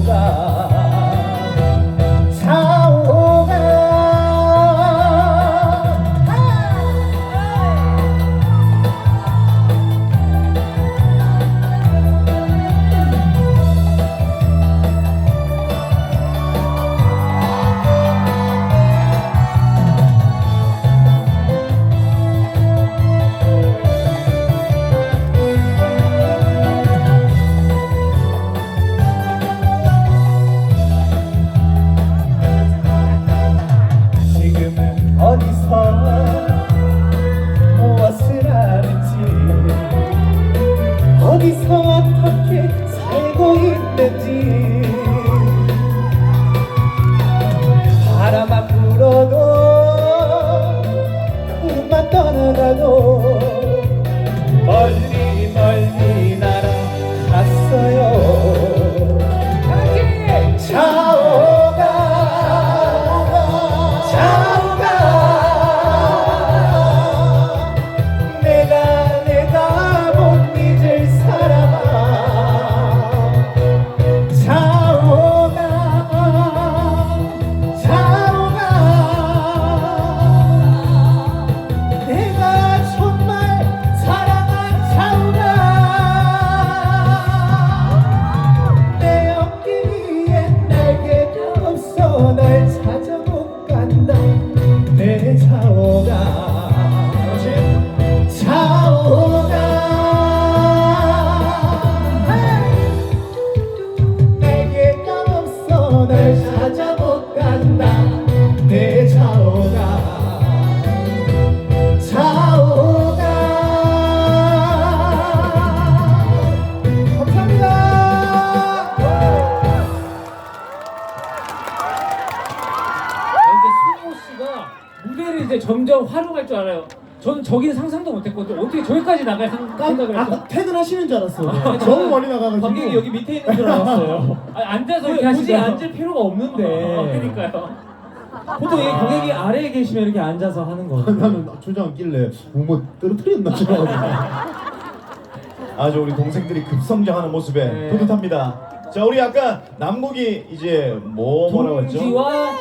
누가 간다. 이제 승호 씨가 무대를 이제 점점 활용할 줄 알아요. 저는 저기는 상상도 못했거든요. 어떻게 저기까지 나갈 생- 생각을 아까 했어? 퇴근하시는 줄 알았어. 너무 멀리 나가가지고. 관객이 여기 밑에 있는 줄 알았어요. 아니, 앉아서 이렇게 굳이 하시죠. 앉을 필요가 없는데. 아, 그러니까요. 보통 이 관객이 아래에 계시면 이렇게 앉아서 하는 거예요. 나는 조장 앉길래 뭐 떨어뜨렸나 싶어가지고. 아주 우리 동생들이 급성장하는 모습에 네. 뿌듯합니다. 자 우리 아까 남국이 이제 뭐 뭐라고 했죠? 동지와